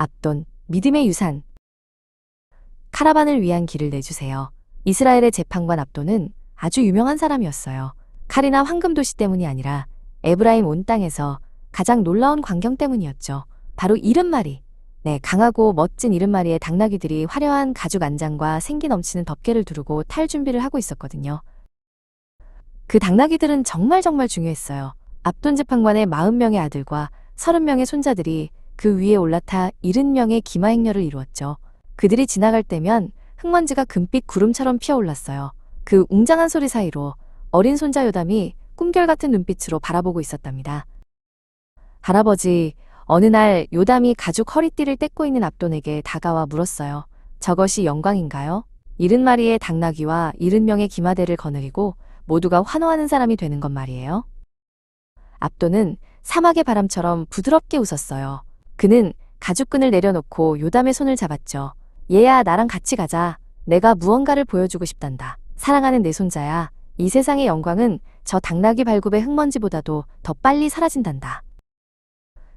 압돈, 믿음의 유산. 카라반을 위한 길을 내주세요. 이스라엘의 재판관 압돈은 아주 유명한 사람이었어요. 칼이나 황금 도시 때문이 아니라 에브라임 온 땅에서 가장 놀라운 광경 때문이었죠. 바로 이른 마리. 네, 강하고 멋진 이른 마리의 당나귀들이 화려한 가죽 안장과 생기 넘치는 덮개를 두르고 탈 준비를 하고 있었거든요. 그 당나귀들은 정말 정말 중요했어요. 압돈 재판관의 40명의 아들과 30명의 손자들이 그 위에 올라타 70명의 기마 행렬을 이루었죠. 그들이 지나갈 때면 흙먼지가 금빛 구름처럼 피어올랐어요. 그 웅장한 소리 사이로 어린 손자 요담이 꿈결 같은 눈빛으로 바라보고 있었답니다. 할아버지, 어느 날 요담이 가죽 허리띠를 떼고 있는 압돈에게 다가와 물었어요. 저것이 영광인가요? 일흔 마리의 당나귀와 일흔 명의 기마대를 거느리고 모두가 환호하는 사람이 되는 것 말이에요. 압돈은 사막의 바람처럼 부드럽게 웃었어요. 그는 가죽끈을 내려놓고 요담의 손을 잡았죠. 얘야, 나랑 같이 가자. 내가 무언가를 보여주고 싶단다. 사랑하는 내 손자야. 이 세상의 영광은 저 당나귀 발굽의 흙먼지보다도 더 빨리 사라진단다.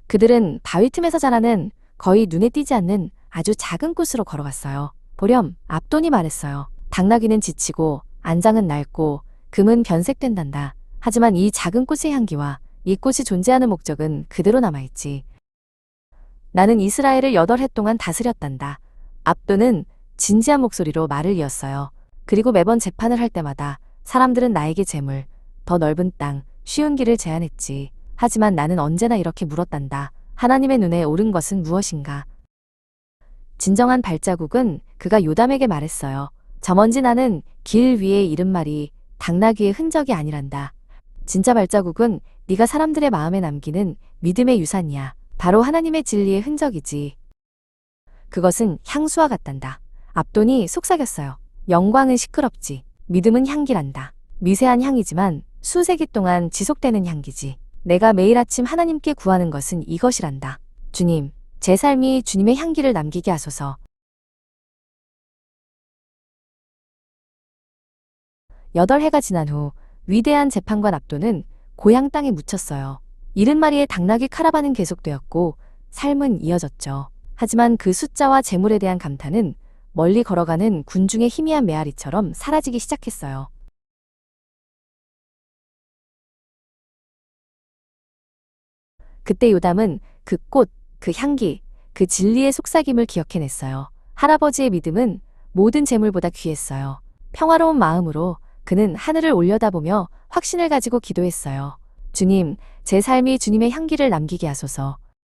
그들은 바위 틈에서 자라는 거의 눈에 띄지 않는 아주 작은 꽃으로 걸어갔어요. 보렴, 압돈이 말했어요. 당나귀는 지치고 안장은 낡고 금은 변색된단다. 하지만 이 작은 꽃의 향기와 이 꽃이 존재하는 목적은 그대로 남아있지. 나는 이스라엘을 여덟 해 동안 다스렸단다. 압돈은 진지한 목소리로 말을 이었어요. 그리고 매번 재판을 할 때마다 사람들은 나에게 재물, 더 넓은 땅, 쉬운 길을 제안했지. 하지만 나는 언제나 이렇게 물었단다. 하나님의 눈에 옳은 것은 무엇인가? 진정한 발자국은 그가 요담에게 말했어요. 저 먼지 나는 길 위에 이른 말이 당나귀의 흔적이 아니란다. 진짜 발자국은 네가 사람들의 마음에 남기는 믿음의 유산이야. 바로 하나님의 진리의 흔적이지. 그것은 향수와 같단다. 압돈이 속삭였어요. 영광은 시끄럽지. 믿음은 향기란다. 미세한 향이지만 수세기 동안 지속되는 향기지. 내가 매일 아침 하나님께 구하는 것은 이것이란다. 주님, 제 삶이 주님의 향기를 남기게 하소서. 여덟 해가 지난 후 위대한 재판관 압도는 고향 땅에 묻혔어요. 일흔 마리의 당나귀 카라반은 계속되었고 삶은 이어졌죠. 하지만 그 숫자와 재물에 대한 감탄은 멀리 걸어가는 군중의 희미한 메아리처럼 사라지기 시작했어요. 그때 요담은 그 꽃, 그 향기, 그 진리의 속삭임을 기억해냈어요. 할아버지의 믿음은 모든 재물보다 귀했어요. 평화로운 마음으로 그는 하늘을 올려다보며 확신을 가지고 기도했어요. 주님, 제 삶이 주님의 향기를 남기게 하소서.